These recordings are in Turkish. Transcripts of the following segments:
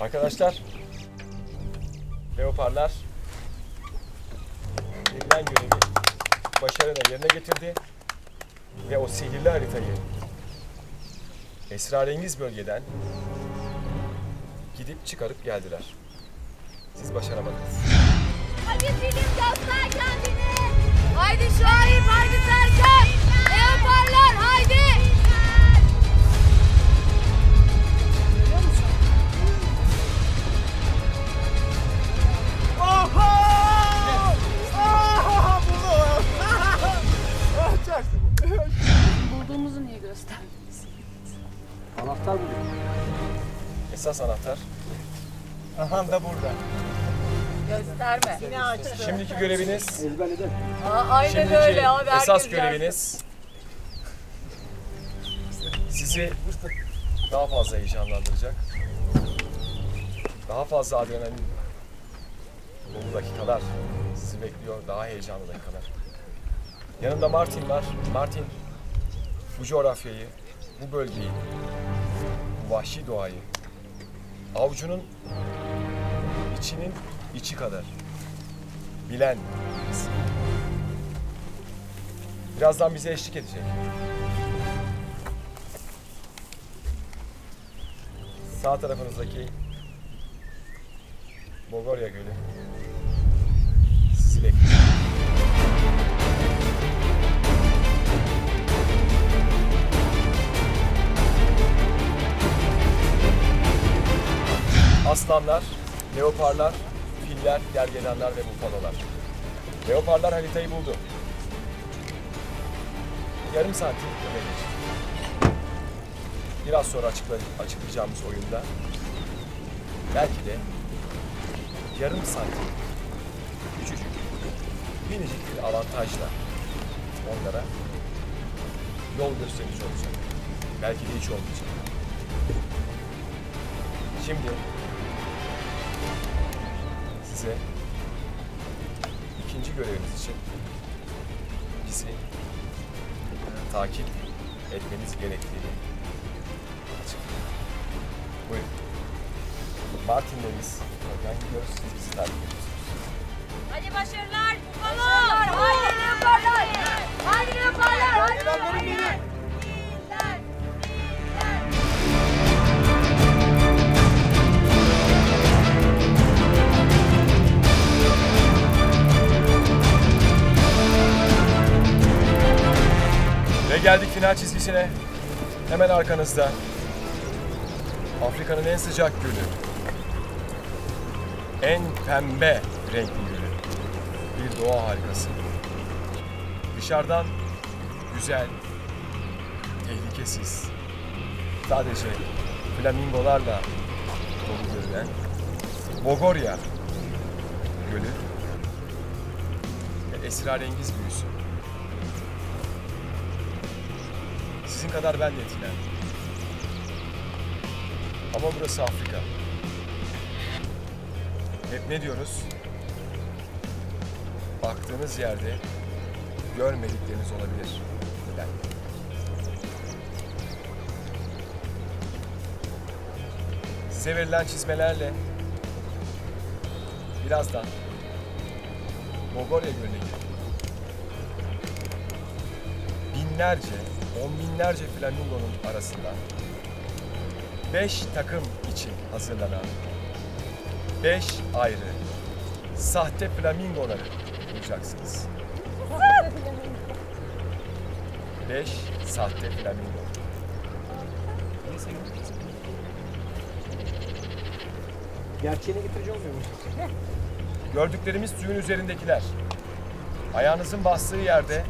Arkadaşlar, leoparlar verilen görevi başarıyla yerine getirdi ve o sihirli haritayı esrarengiz bölgeden gidip çıkarıp geldiler. Siz başaramadınız. Hadi film göster kendini. Haydi Şahip, haydi Serkan. Bulduğumuzu niye göstermediniz? Anahtar buluyor. Esas anahtar. Aha da burada. Gösterme. Şimdiki göreviniz, Ezberledi. Aa, aynen şimdiki öyle. Abi esas göreviniz sizi daha fazla heyecanlandıracak. Daha fazla adrenalin dolu dakikalar sizi bekliyor. Daha heyecanlı dakikalar. Yanında Martin var. Martin bu coğrafyayı, bu bölgeyi, bu vahşi doğayı avucunun içinin içi kadar bilen. Birazdan bize eşlik edecek. Sağ tarafınızdaki Bogorya Gölü sizi bekliyor. Aslanlar, leoparlar, filler, gergedanlar ve bufalolar. Leoparlar haritayı buldu. Yarım santim öne geçti. Biraz sonra açıkla- açıklayacağımız oyunda belki de yarım santim küçücük minicik bir avantajla onlara yol gösterici olacak. Belki de hiç olmayacak. Şimdi size ikinci görevimiz için bizi takip etmeniz gerektiğini açıklıyorum. Buyurun. Martin'le biz oradan gidiyoruz. Siz bizi takip ediyorsunuz. Hadi başarılar. Başarılar. Haydi final çizgisine. Hemen arkanızda. Afrika'nın en sıcak gölü. En pembe renkli gölü. Bir doğa harikası. Dışarıdan güzel, tehlikesiz, sadece flamingolarla dolu görülen Bogorya Gölü ve esrarengiz büyüsü. Sizin kadar ben de etkilendim. Ama burası Afrika. Hep ne diyoruz? Baktığınız yerde görmedikleriniz olabilir. Neden? Size verilen çizmelerle birazdan Bogorya Gölü'ne girin. Binlerce, on binlerce flamingonun arasından beş takım için hazırlanan beş ayrı sahte flamingoları bulacaksınız. Beş sahte flamingo. Gerçeğini getirici olmuyor mu? Gördüklerimiz suyun üzerindekiler. Ayağınızın bastığı yerde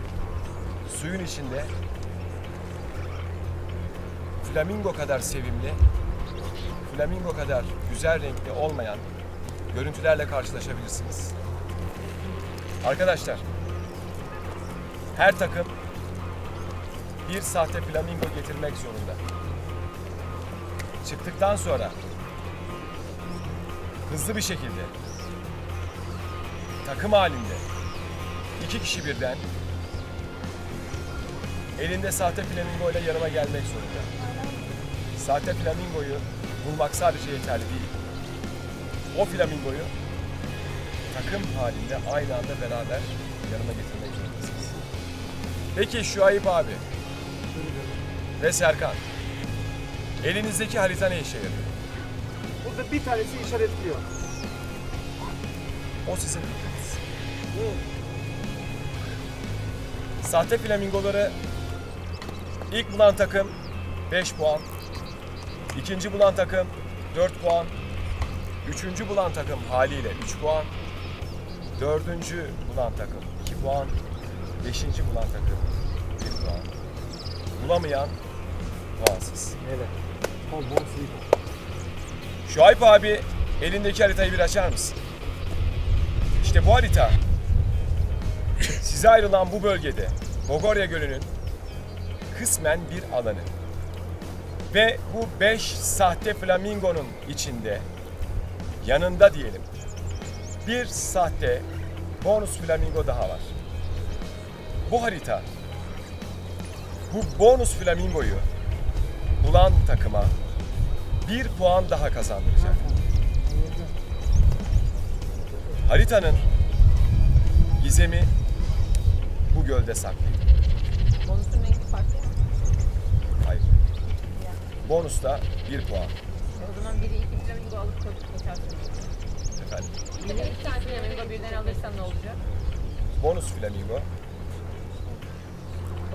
suyun içinde flamingo kadar sevimli, flamingo kadar güzel renkli olmayan görüntülerle karşılaşabilirsiniz. Arkadaşlar, her takım bir sahte flamingo getirmek zorunda. Çıktıktan sonra hızlı bir şekilde takım halinde iki kişi birden elinde sahte flamingo ile yanıma gelmek zorunda. Sahte flamingoyu bulmak sadece yeterli değil. o flamingoyu takım halinde aynı anda beraber yanıma getirmek zorundasınız. Peki Şuayb abi ve Serkan elinizdeki harita ne işe yarıyor? Burada bir tanesi işaretliyor. O sizin fikriniz. Sahte flamingoları ilk bulan takım 5 puan. ikinci bulan takım 4 puan. Üçüncü bulan takım haliyle 3 puan. Dördüncü bulan takım 2 puan. Beşinci bulan takım 1 puan. Bulamayan puansız. Evet. Şuayb abi elindeki haritayı bir açar mısın? İşte bu harita size ayrılan bu bölgede Bogorya Gölü'nün kısmen bir alanı. Ve bu 5 sahte flamingonun içinde yanında diyelim bir sahte bonus flamingo daha var. Bu harita bu bonus flamingoyu bulan takıma bir puan daha kazandıracak. Haritanın gizemi bu gölde saklı. Bonusta bir puan. O zaman biri iki flamingo alıp koyup geçersin. Efendim. Biri iki tane flamingo birden alırsan ne olacak? Bonus flamingo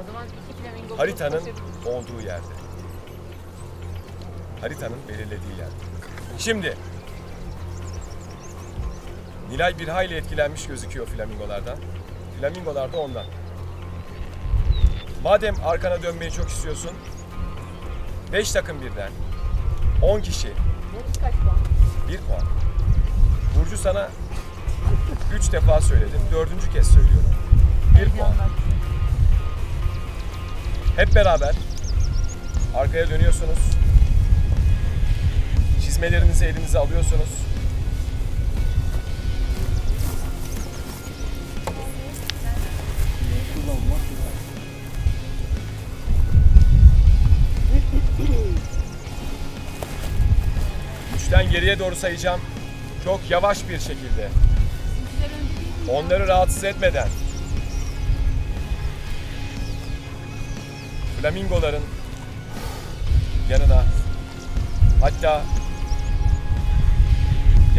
O zaman iki flamingo haritanın olduğu yerde. Haritanın belirlediği yerde. Şimdi Nilay bir hayli etkilenmiş gözüküyor flamingolardan. Flamingolar da ondan. Madem arkana dönmeyi çok istiyorsun, 5 takım birden, 10 kişi Deniz kaç puan? 1 puan. Burcu sana 3 defa söyledim, dördüncü kez söylüyorum. 1 puan. Hep beraber arkaya dönüyorsunuz. Çizmelerinizi elinize alıyorsunuz. Geriye doğru sayacağım. Çok yavaş bir şekilde. Onları rahatsız etmeden. Flamingoların yanına hatta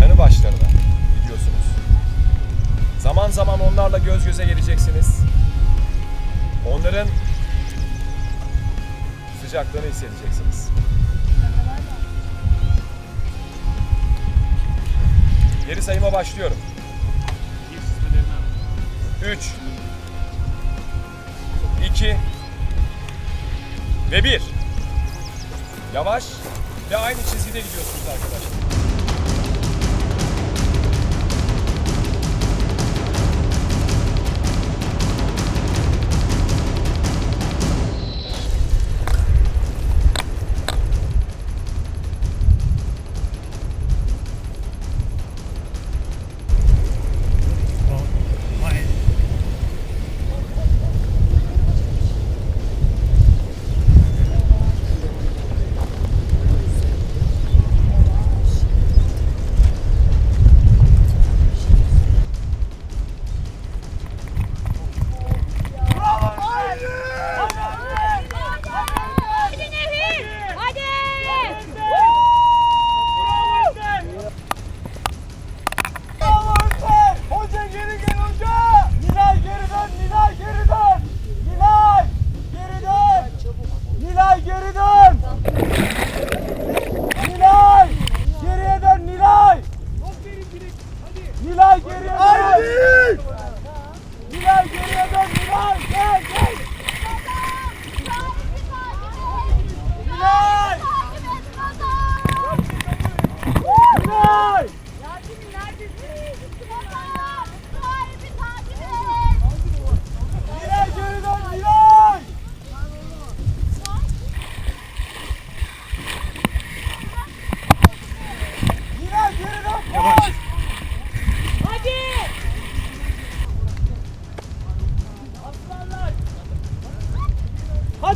yanı başlarına gidiyorsunuz. Zaman zaman onlarla göz göze geleceksiniz. Onların sıcaklığını hissedeceksiniz. Geri sayıma başlıyorum. 3 2 ve 1 Yavaş ve aynı çizgide gidiyorsunuz arkadaşlar.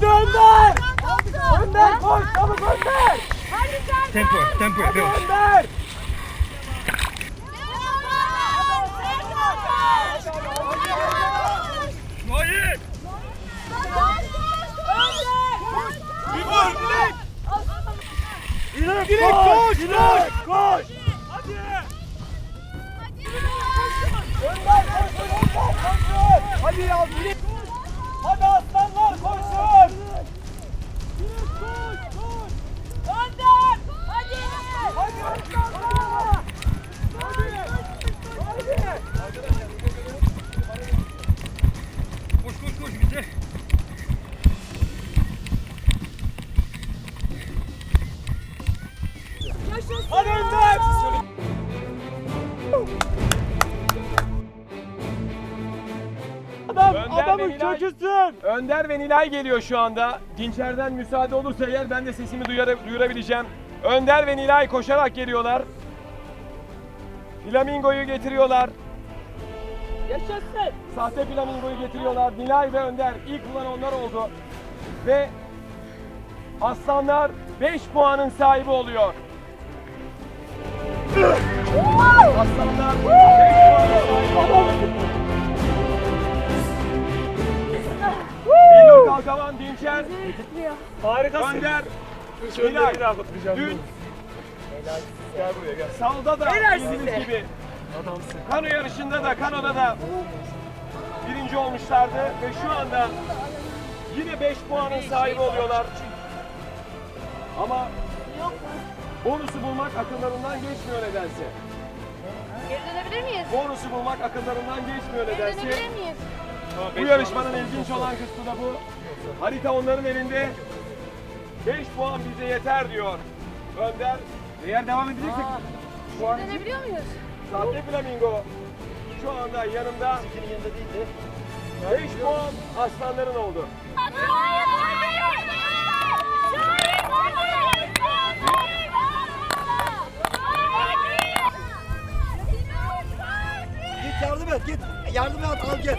Hadi Önder! Önder koş! Çabuk Önder! Tempo, tempo, Hadi devam. Önder! Hayır! Bir gol, Dilek! Dilek, Dilek koş! Dilek koş! Hadi! Önder koş! Önder koş! Hadi ya Dilek! Ve Nilay geliyor şu anda. Dinçer'den müsaade olursa eğer ben de sesimi duyara- duyurabileceğim. Önder ve Nilay koşarak geliyorlar. Flamingoyu getiriyorlar. Yaşasın. Sahte flamingoyu getiriyorlar. Nilay ve Önder ilk bulan onlar oldu. Ve Aslanlar 5 puanın sahibi oluyor. Aslanlar 5 puanın sahibi oluyor. Kalkavan Dinçer, Harikasın. Önder, kutlayacağım. Dün Gel buraya gel. Salda da Helal bildiğiniz size. gibi Adamsın. Kano yarışında da kanoda da birinci olmuşlardı ve şu anda yine 5 puanın sahibi oluyorlar. Ama bonusu bulmak akıllarından geçmiyor nedense. Geri dönebilir miyiz? Bonusu bulmak akıllarından geçmiyor Geri nedense. dönebilir miyiz? Bu yarışmanın ilginç olan kısmı da bu. Harita onların elinde. 5 puan bize yeter diyor. Önder. Eğer devam edeceksek şu an Dönebiliyor muyuz? Sahte Flamingo şu anda yanımda. yanında değildi. 5 puan aslanların oldu. Hayır! Et git. Yardım et al gel.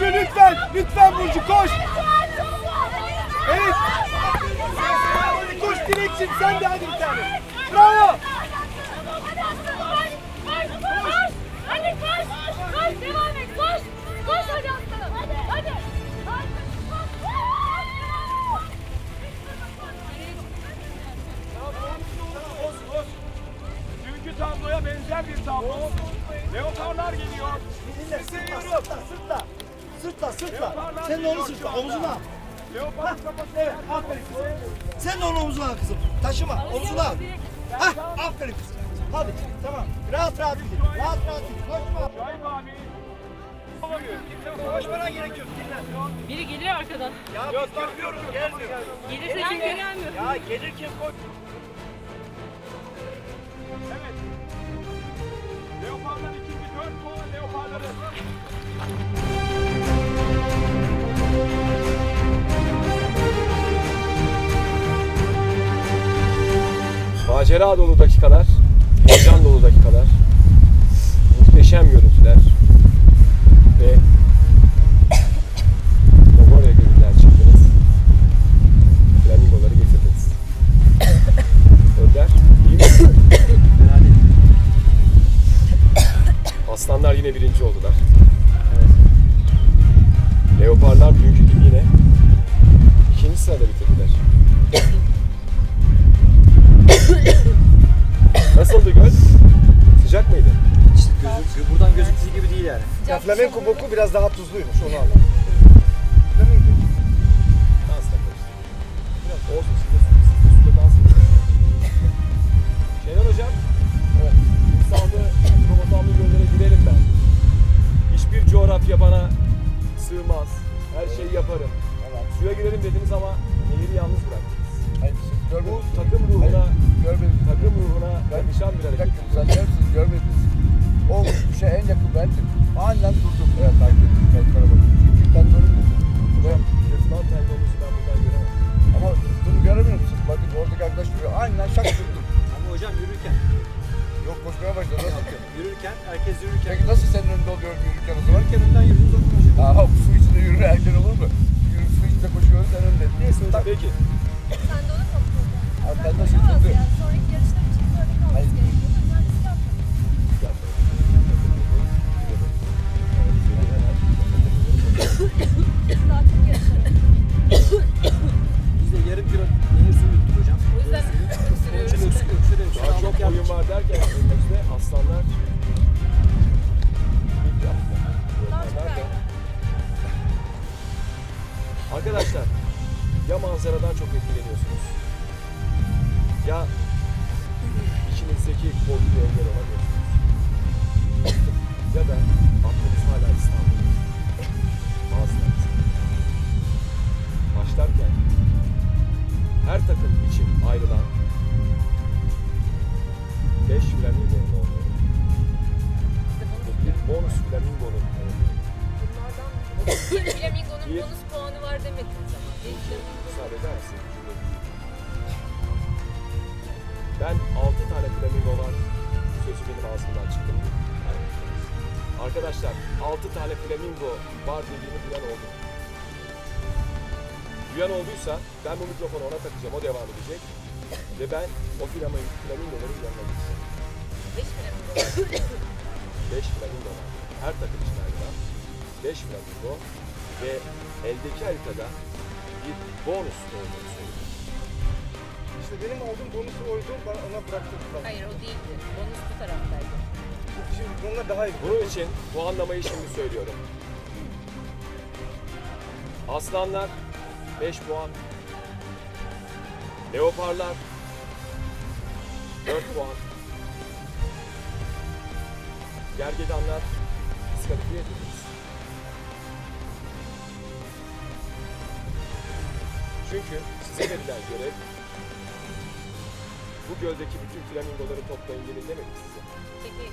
Burcu lütfen. Lütfen Burcu koş. Evet. Koş Dilekçim sen de hadi bir tane. Bravo. Tabloya benzer bir tablo. Leoparlar geliyor. Dinle sırtla sırtla sırtla. Sırtla sırtla. Sen de onu sırtla omzuna. Kafası. Evet aferin kızım. Sen de onu omzuna al kızım. Taşıma omzuna. al. Hah aferin kızım. Hadi tamam. Rahat rahat gidin. Rahat rahat gidin. Koşma. Şahip abi. Koşmana gerek yok. Dinle. Biri geliyor arkadan. Ya biz bakmıyoruz gelmiyor. Gelirse çünkü gelmiyor. Ya gelirken koş. Macera dolu dakikalar, heyecan dolu dakikalar, muhteşem görüntüler ve Mogoria gönüller çıktınız. Flamingoları getirdiniz. Önder, iyi misin? Aslanlar yine birinci oldular. Biraz daha tuzluymuş onu anladım. Karıştı. Biraz olsun suda dans. Şener hocam. Evet. İnsanlı, göllere girerim ben. Hiçbir coğrafya bana sığmaz. Her şeyi yaparım. Suya girelim dediniz ama nehri yalnız bıraktınız. Hayır, siz Bu takım ruhuna, Görmediniz. takım ruhuna yakışan bir Bir hareket. dakika, siz görmediniz. O kuşa en yakın bendim. Aniden durdum. Evet, takip ettim. Kayıtlara bakın. Çünkü ben görmedim. Ve, Yırtılan tellonusu ben buradan göremem. ama bunu göremiyor musun? Bakın oradaki arkadaş duruyor. Aynen şak durdum. Ama hocam yürürken, Yok koşmaya başladı. Nasıl ki? yürürken, herkes yürürken. Peki nasıl senin önünde oluyorum yürürken o zaman? Yürürken önden yürüdünüz o hocam. Aa, su içinde yürür erken olur mu? Yürü, su içinde koşuyoruz sen önde. Neyse hocam. Peki. Sen de olur mu? Abi ben nasıl Yapamaz durdum? yani. Sonraki yarışlar için böyle kalması Hayır. gerekiyor. Ayrılan 5 flamingonun olduğunu bir bonus flamingonun olduğunu Flamingo'nun Bir- bonus puanı var demediniz ama. Bir flamingo müsaade eder misin? Ben 6 tane flamingo var sözü benim ağzımdan çıktı. Arkadaşlar 6 tane flamingo var dediğini Duyan olduysa ben bu mikrofonu ona takacağım, o devam edecek. Ve ben o flamingo, flamingoların yanına gideceğim. beş flamingo. 5 flamingo var. Her takım için ayrılan 5 flamingo ve eldeki haritada bir bonus olduğunu söylüyor. İşte benim aldığım bonusu oydu. Bana ona bıraktım. Hayır o değildi. Bonus bu taraftaydı. Şimdi bunlar daha iyi. Bunun için bu anlamayı şimdi söylüyorum. Aslanlar 5 puan. Leoparlar 4 puan. Gergedanlar diskalifiye ediliriz. Çünkü size verilen görev bu göldeki bütün flamingoları toplayın gelin demedik size. Peki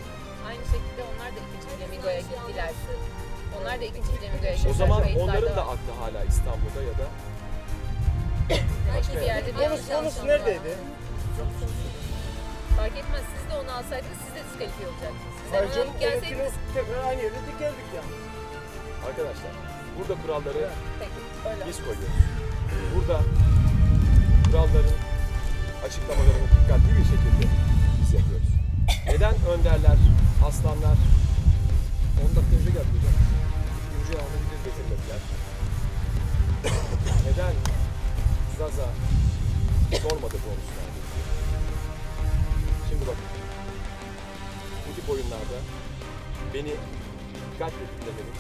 aynı şekilde onlar da ikinci flamingoya gittiler. Onlar da ikinci flamingoya O zaman onların da aklı hala İstanbul'da ya da Belki bir yerde bir yanlış Bonus, bonus anlaşılma neredeydi? Fark etmez. Siz de onu alsaydınız siz de diskalifiye olacaktınız. Hayır onu alıp gelseydiniz. tekrar aynı yere de geldik yani. arkadaşlar burada kuralları Peki öyle. biz koyuyoruz. Burada kuralların açıklamalarını dikkatli bir şekilde biz yapıyoruz. Neden önderler, aslanlar 10 dakika önce geldi hocam. Beni dikkatle dinlemenin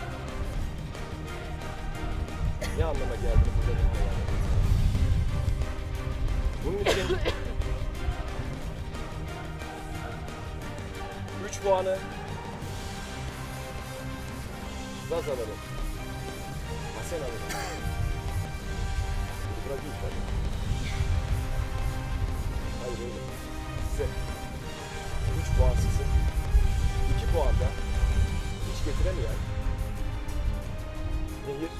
ne anlama geldiğini burada edin. Bunun için 3 puanı Zaz alalım. Hasen alalım. Değil tabii. Hayır öyle. Size 3 puan sizin. 2 puan da getiremeyen nehir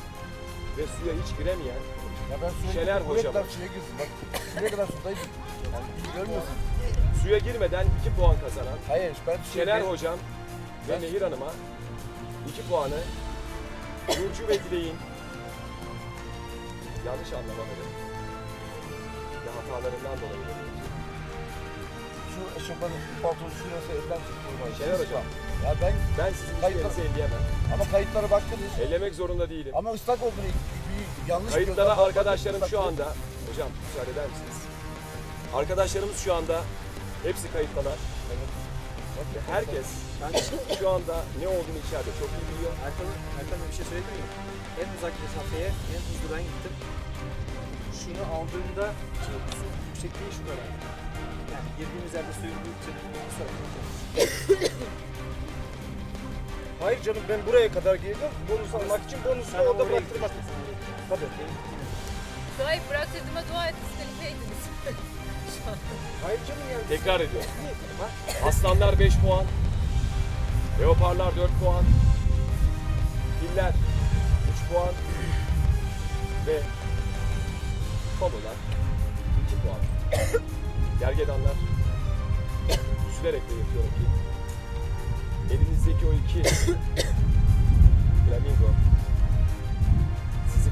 ve suya hiç giremeyen Ya ben sürekli Şener buraya hocam. kadar suya girsin. Bak şuraya kadar sudayım. Yani görmüyorsun. suya girmeden 2 puan kazanan Hayır ben suya Şener hocam ve Ben- Nehir Hanım'a 2 puanı Burcu ve Dilek'in yanlış anlamaları ve hatalarından dolayı veriyoruz. Şu eşofmanın paltosu şurası elden tutulmaz. Şener hocam. Ya ben Ben sizin işlerinizi elleyemem. ama kayıtlara baktınız. Ellemek zorunda değilim. Ama ıslak olduğunu bir yanlış Kayıtlara arkadaşlarım şu anda, hocam müsaade eder misiniz? Arkadaşlarımız şu anda hepsi kayıttalar. Ve herkes şu anda ne olduğunu içeride çok iyi biliyor. Erkan, Erkan bir şey söyledin mi? En uzak mesafeye en hızlı ben gittim. Şunu aldığımda su yüksekliği şu kadar. Yani girdiğimiz yerde suyun bu yüksekliği bu. Hayır canım ben buraya kadar geldim. Bonus almak için bonusu orada bıraktırmak. Tabii. Suayı bıraktırdığıma dua et diskalifiye ediniz. Şu an. Hayır canım yani. Tekrar ediyorum. Aslanlar 5 puan. Leoparlar 4 puan. Filler 3 puan. Ve Babalar 2 puan. Gergedanlar üzülerek belirtiyorum ki elinizdeki o iki flamingo sizi